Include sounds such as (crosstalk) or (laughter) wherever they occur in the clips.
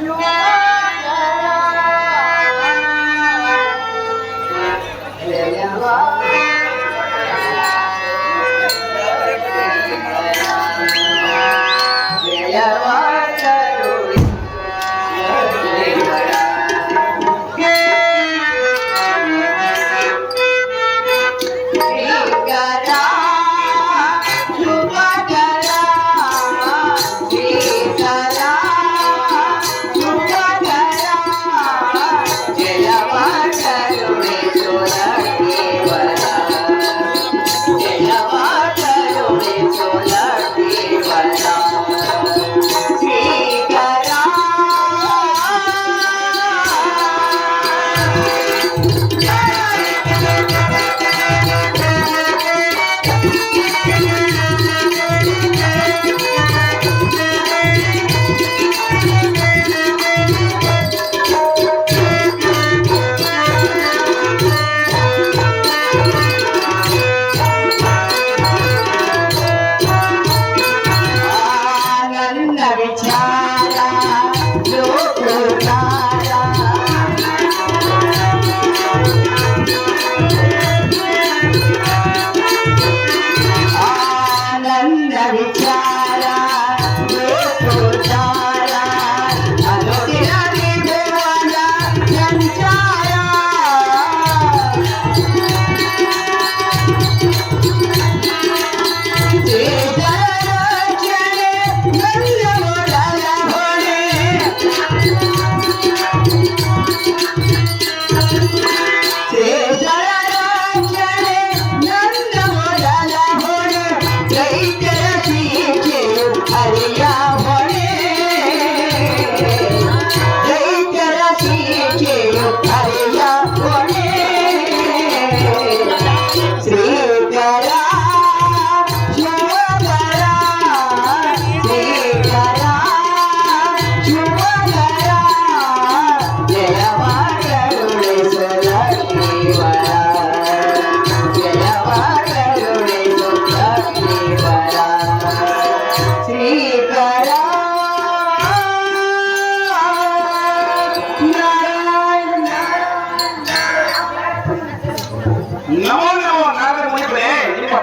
No.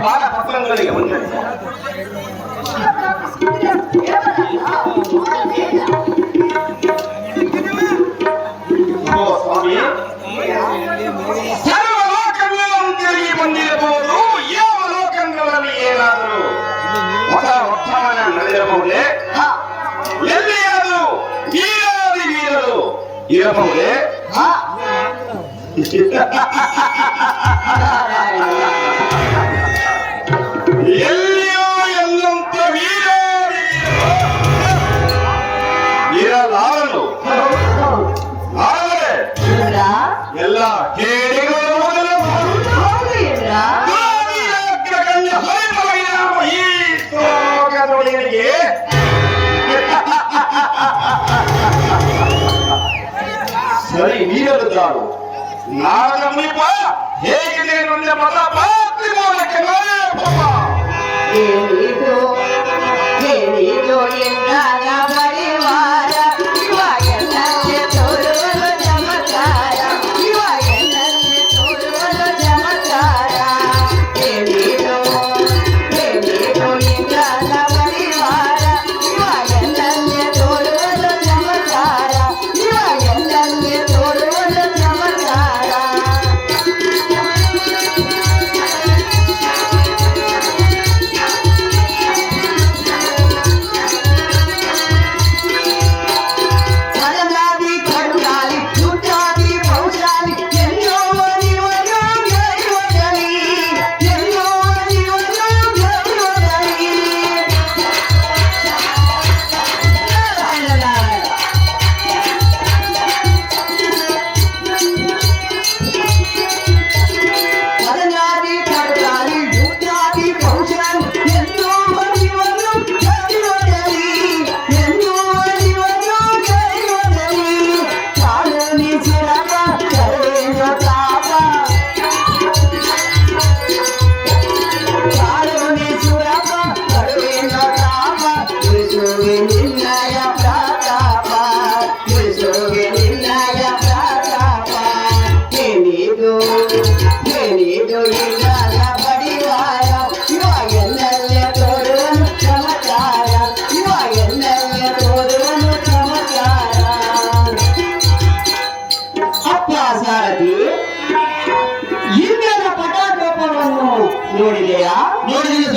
బాగా పత్రంగా ఉండండి ಇರಬಹುದೇ ಮಾಡುವರು ನಾರದ ಮುನಿಪ ಹೇಗೆ ನೀನು ಮತ ಪಾತ್ರಿ ಮೂಲಕ ಏನಿದು ಏನಿದು ಎಂದ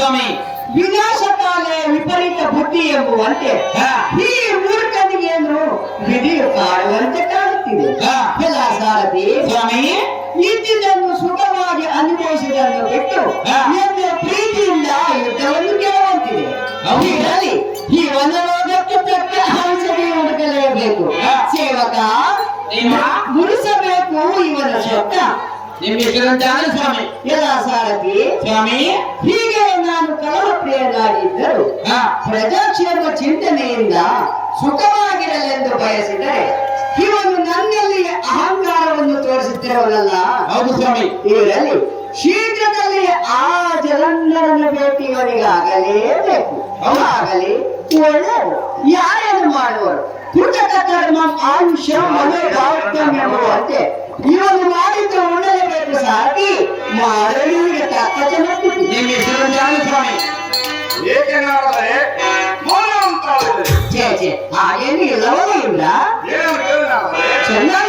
ಸ್ವಾಮಿ. ವಿನಾಶಕಾಲೆ ವಿಪರೀತ ಬುದ್ಧಿ ಎಂಬುವಂತೆ. ಈ ಮೂರ್ಖನಿಗೆಯನ್ನು ವಿಧಿಯು ಕಾಡುವಂತೆ ಕಾಣುತ್ತಿದೆ. ಎಲ್ಲ ಸಾರಥಿ ಸ್ವಾಮಿ. ಇದ್ದಿದ್ದನ್ನು ಸುಖವಾಗಿ ಅನುಭವಿಸಿದನ್ನು ಬಿಟ್ಟು. ಎಂದು ಪ್ರೀತಿಯಿಂದ ಯುದ್ಧವನ್ನು ಕೇಳುವಂತಿದೆ. ಹೀಗಾಗಿ ಈ ಅನುರೋಧಕ್ಕೆ ತಕ್ಕ ಔಷಧಿ ಹುಡುಕಲೇಬೇಕು ಹಾ. ಸೇವಕ ಗುರುಸಬೇಕು ಮುಡಿಸಬೇಕು ಇವನ ಸ್ವಪ್ನ. ನಿಮ್ಗೆ ಸ್ವಾಮಿ? ಎಲ್ಲ ಸಾರಥಿ ಸ್ವಾಮಿ. ಹೀಗೆ ನಾನು ಕಲಹ ಪ್ರಿಯನಾಗಿದ್ದರೂ. ಪ್ರಜಾಕ್ಷೇಮ ಚಿಂತನೆಯಿಂದ ಸುಖವಾಗಿರಲೆಂದು ಬಯಸಿದರೆ ಇವನು ನನ್ನಲ್ಲಿ ಅಹಂಕಾರವನ್ನು ತೋರಿಸುತ್ತಿರುವನಲ್ಲ. ಹೌದು ಸ್ವಾಮಿ. ಇವರಲ್ಲಿ ಶೀಘ್ರದಲ್ಲಿ ಆ ಜಲಂಧರನ ಭೇಟಿ ಇವನಿಗಾಗಲೇಬೇಕು ಆಗಲಿ ಒಳ್ಳೆಯದು. ಯಾರನ್ನು ಮಾಡುವರು? ಕೃತಕ ಕರ್ಮ ಆಯುಷ ಮನೋಭಾವತ್ವಂ ಎಂಬುವಂತೆ ಇವನು ಮಾಡಿದ್ದು ಉಣ್ಣಲೇಬೇಕು ಸಾಕಿ ಮಾಡಲಿಗೆ ತಕ್ಕ ಜನಕ್ಕೆ ನಿಮ್ಗೆ ಇಷ್ಟದಂತೆ ಆಗಲಿ ಸ್ವಾಮಿ ಏಕೆಂದರೆ ಮೌನ ಉಂಟಾಗಿದೆ ಛೇ ಛೇ ಹಾಗೇನು ಇಲ್ಲವೂ ಇಲ್ಲ ಏನು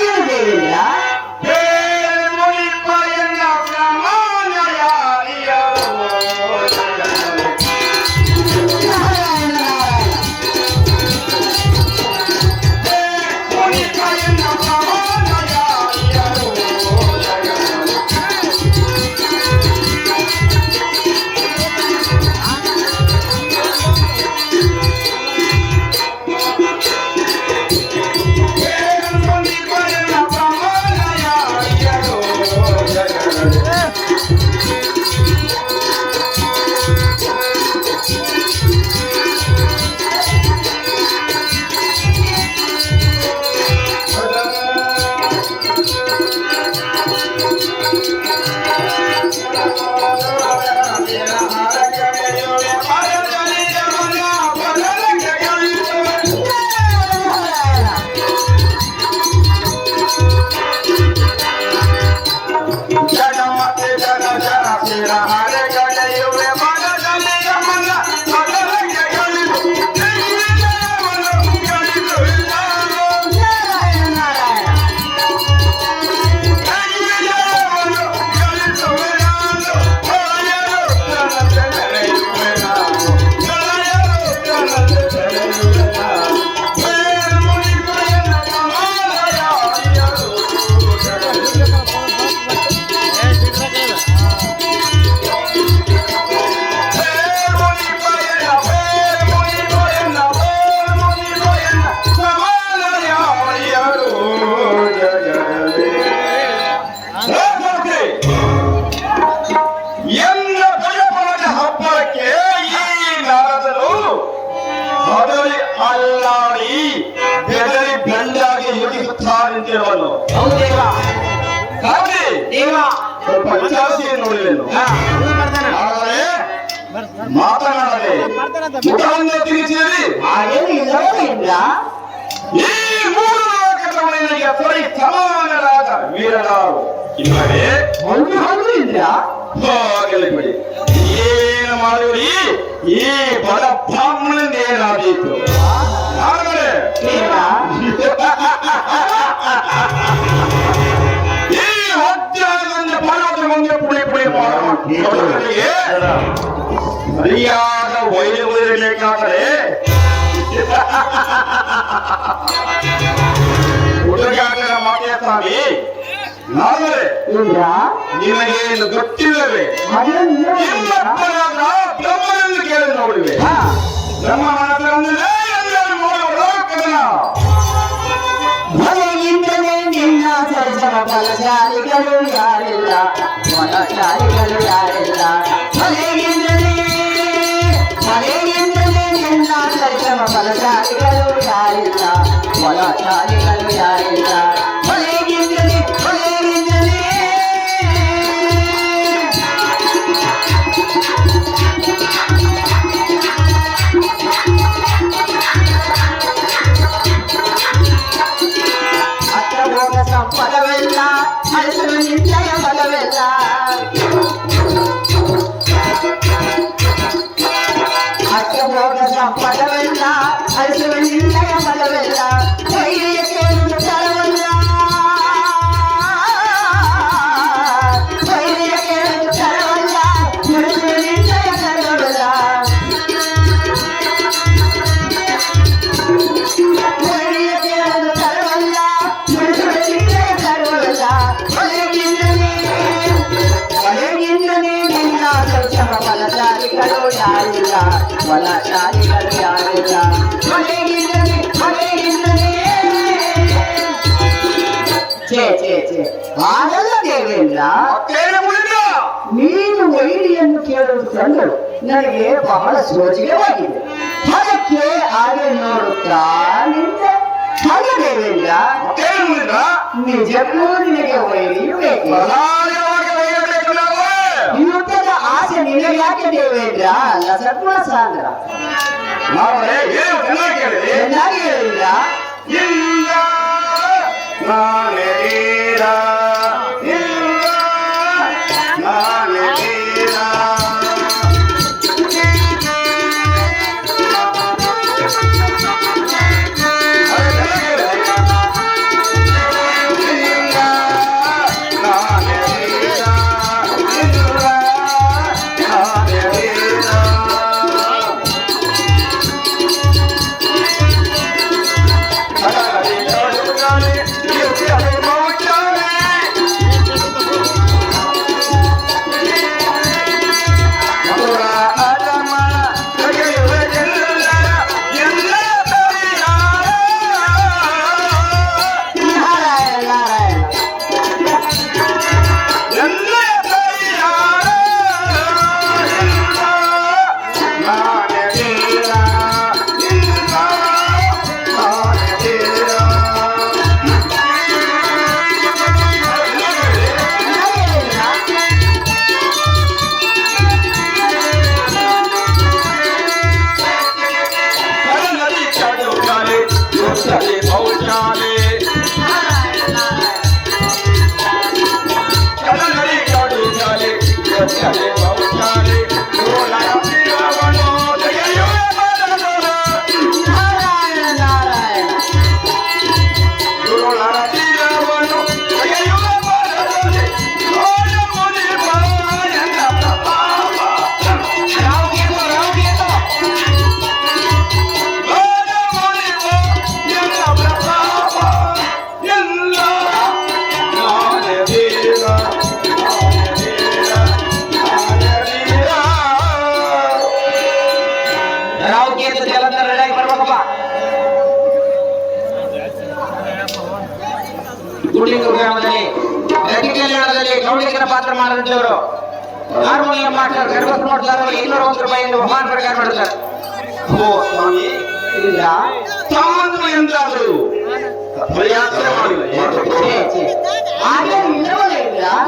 ಸ್ವಲ್ಪ ವಿಚಾರಿಸಿ ನೋಡಿದೆನು ಹಾ. ಆದರೆ ಮಾತನಾಡದೆ ಮುಖವನ್ನು ತಿರುಚಿರಿ ಹಾಗೇನು ಇಲ್ಲವೂ ಇಲ್ಲ. ಈ ಮೂರು ಲೋಕದವನಿಗೆ ಸರಿ ಸಮಾನರಾದ ವೀರನಾರು ಇಲ್ಲವೇ? ಒಂದು ಹಣ್ಣು ಇಲ್ಲ. ಹೋಗಲಿ ಬಿಡಿ. ಏನು ಈ ಬಡ ಬ್ರಾಹ್ಮಣನೇನಾದೀತು ಆದರೆ (laughs) ಮಾಡುವವರಿಗೆ ಸರಿಯಾದ ವೈದ್ಯಗಳಿರಬೇಕಾದರೆ ಸ್ವಾಮಿ ಆದರೆ ಇಲ್ಲ ನಿಮಗೆ ಏನು ಗೊತ್ತಿಲ್ಲವೇ? ಬ್ರಹ್ಮನನ್ನು ಕೇಳಿ ನೋಡಿವೆ. ಹಾ. ಬ್ರಹ್ಮ ಕದನ ಭಯದಿಂದಲೇ ನಿನ್ನ ಸರ್ಜನ ಬಲಶಾಲಿಗಳು ಯಾರಿಲ್ಲ. ಬಲಶಾಲಿಗಳು ಯಾರಿಲ್ಲ ಭಯದಿಂದಲೇ ಭಯದಿಂದಲೇ ನಿನ್ನ ಸರ್ಜನ ಬಲಶಾಲಿಗಳು ಯಾರಿಲ್ಲ ಬಲಶಾಲಿಗಳು ಯಾರಿಲ್ಲ ಛೇ ದೇವೇಂದ್ರ ನೀನು ವೈರಿಯನ್ನು ಕೇಳಲು ಕಂಡು ನನಗೆ ಬಹಳ ಸೋಜಿಗವಾಗಿದೆ ಅದಕ್ಕೆ ಹಾಗೆ ನೋಡುತ್ತಾ ನಿಂತ. ಅಲ್ಲ ದೇವೇಂದ್ರ ನಿಜಕ್ಕೂ ನಿನಗೆ ವೈರಿಯು ಬೇಕು ಯುದ್ಧದ ಆಸೆ ನಿನಗೆ ಯಾಕೆ ದೇವೇಂದ್ರ? ಅಲ್ಲ ಸತ್ವ ಸಾಂದ್ರ ಚೆನ್ನಾಗಿ ಹೇಳಿಲ್ಲ. ಇಲ್ಲ ಬಹುಮಾನ ಪ್ರಕಾರ ಮಾಡ್ತಾರೆ ಓ ಸ್ವಾಮಿ ಇಲ್ಲ. ತಮ್ಮನ್ನು ಎಂದಾದರೂ ಪ್ರಯಾಸ ಛೇ ಹಾಗೆ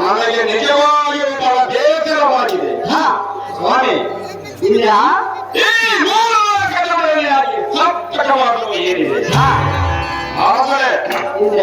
ನನಗೆ ನಿಜವಾಗಿಯೂ ಬಹಳ ಬೇಸರವಾಗಿದೆ ಸ್ವಾಮಿ. ಇಲ್ಲ. ಈ ಮಾಡುವ ಏನಿದೆ? ಆದರೆ ಇಲ್ಲ.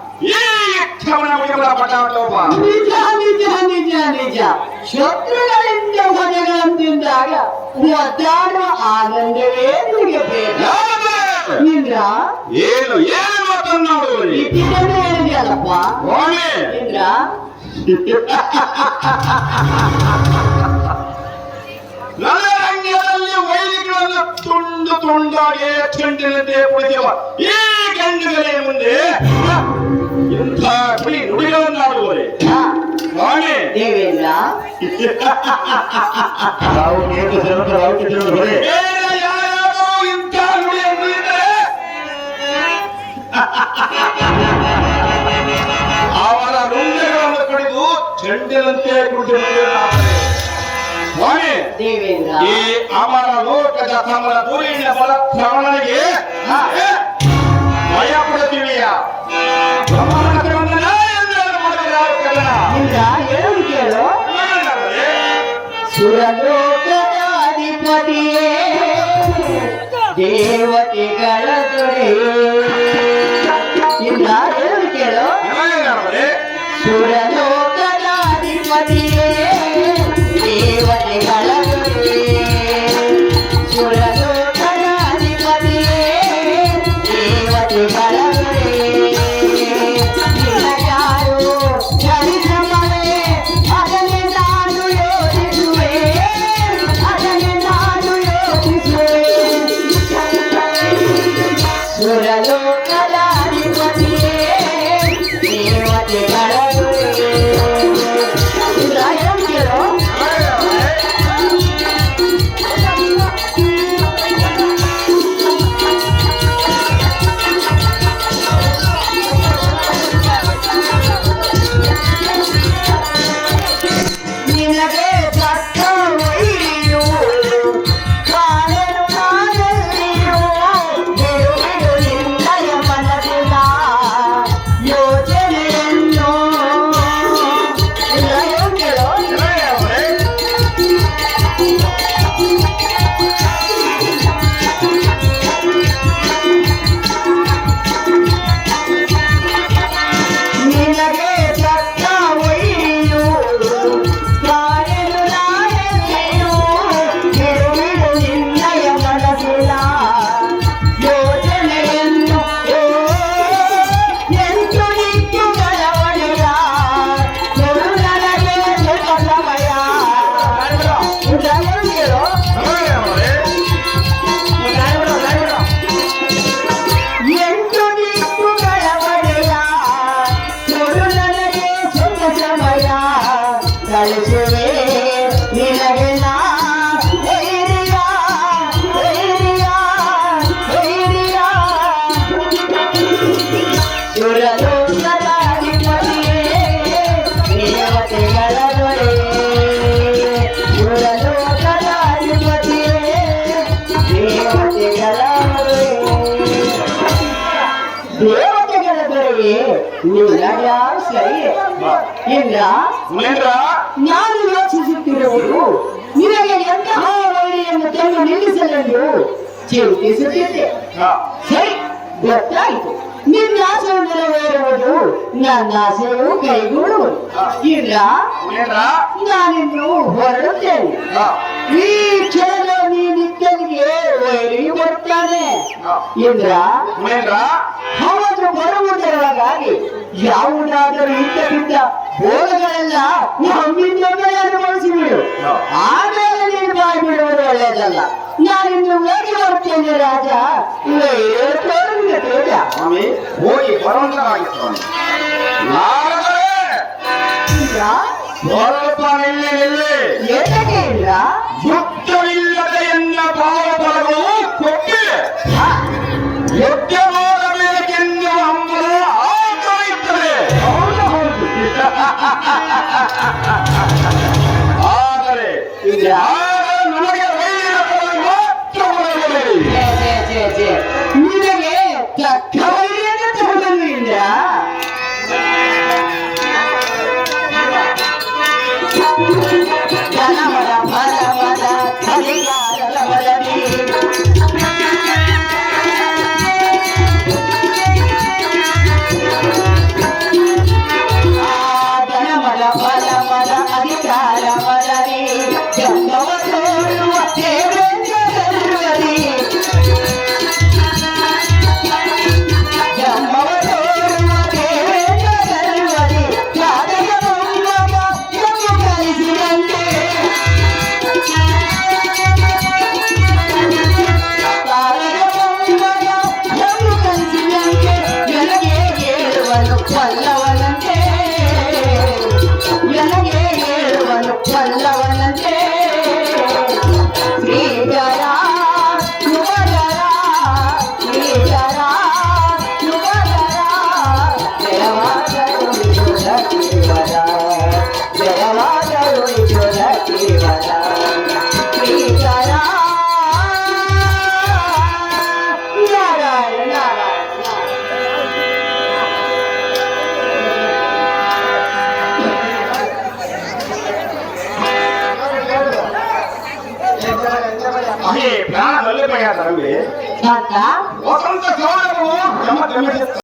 ಈ ಕವನ ಮುಗಿಗಳ ಪಟಾಟೋಪ ನಿಜ ನಿಜ ನಿಜ ನಿಜ. ಶತ್ರುಗಳಿಂದ ಹೊಡೆಗಳಂತಿದ್ದಾಗ ಒದ್ದಾಡುವ ಆನಂದವೇ ನಿನಗೆ ಬೇಡ ಇಂದ್ರ ಏನು ಏನು ಮಾತನ್ನಾಡುವರಿ ಇಟ್ಟಿದ್ದನ್ನು ಹೇಳಿದೆಯಲ್ಲಪ್ಪ? ಸ್ವಾಮಿ ಇಂದ್ರ ನನ್ನ ರಂಗದಲ್ಲಿ ವೈದಿಕರನ್ನು ತುಂಡು ತುಂಡಾಗಿ ಚೆಂಡಿನಂತೆ ಕುಳಿತಿರುವ ಈ ಗಂಡುಗಳೇ ಮುಂದೆ ಸ್ವಾಮಿ ದೇವೇಂದ್ರ ಅವರ ರುಂಡೆಗಳನ್ನು ಕಡಿದು ಸ್ವಾಮಿ ದೇವೇಂದ್ರ ಈ ಅಮರ ಲೋಕದ ಕಮಲ ಧೂಳಿನ ಬಲ ಶ್ರವಣನಿಗೆ ಭಯ ಪಡುತ್ತೀವಿಯ రాజులో సురలోకాధిపతి దేవతి గలదుడే రాజులో సుర ನಿನಗೆ ನಿನ್ನ ಸರಿ? ಇಲ್ಲ. ನಾನು ಯೋಚಿಸುತ್ತಿರುವುದು ನಿಮಗೆ ಎಂತಹ ಒಳ್ಳೆಯನ್ನು ತಂದು ನಿಲ್ಲಿಸಲೆಂದು ಚಿಂತಿಸುತ್ತಿದ್ದೆ. ಸರಿ ಗೊತ್ತಾಯಿತು. ನಿನ್ನ ಆಸೆ ನೆರವೇರುವುದು ನನ್ನ ಆಸೆಯು ಕೈಗೂಡುವುದು ಇಲ್ಲ. ನಾನಿನ್ನು ಹೊರಡುತ್ತೇನೆ. ಈ ಕ್ಷಣ ನಿತ್ಯನಿಗೆ ವೈರಿ ಬರ್ತಾನೆ. ಇಂದ್ರ ಅವನು ಬರುವುದರೊಳಗಾಗಿ ಯಾವುದಾದರೂ ಇದ್ದ ಬಿದ್ದ ಬೋಧಗಳೆಲ್ಲ ನಮ್ಮಿಂದ ಅನುಭವಿಸಿಬಿಡು. ಆಮೇಲೆ ನೀನು ಬಾಯಿ ಬಿಡುವುದು ಒಳ್ಳೆಯದಲ್ಲ. ನಾನಿನ್ನು ಹೋಗಿ ಬರ್ತೇನೆ ರಾಜ. ತೋರಿದ ತೇಜ ಸ್ವಾಮಿ ಹೋಗಿ ಇಂದ್ರ ಸ್ವಲ್ಪ ನಿಲ್ಲಿ ಯುಕ್ತವಿಲ್ಲದ ಎನ್ನ ಬಲವು ಕೊಟ್ಟಿದೆ ಹಾ, ಯುದ್ಧವಾಗಬೇಕೆನ್ನುವ ಹಂಬಲ ಹೌದು (laughs) ಆದರೆ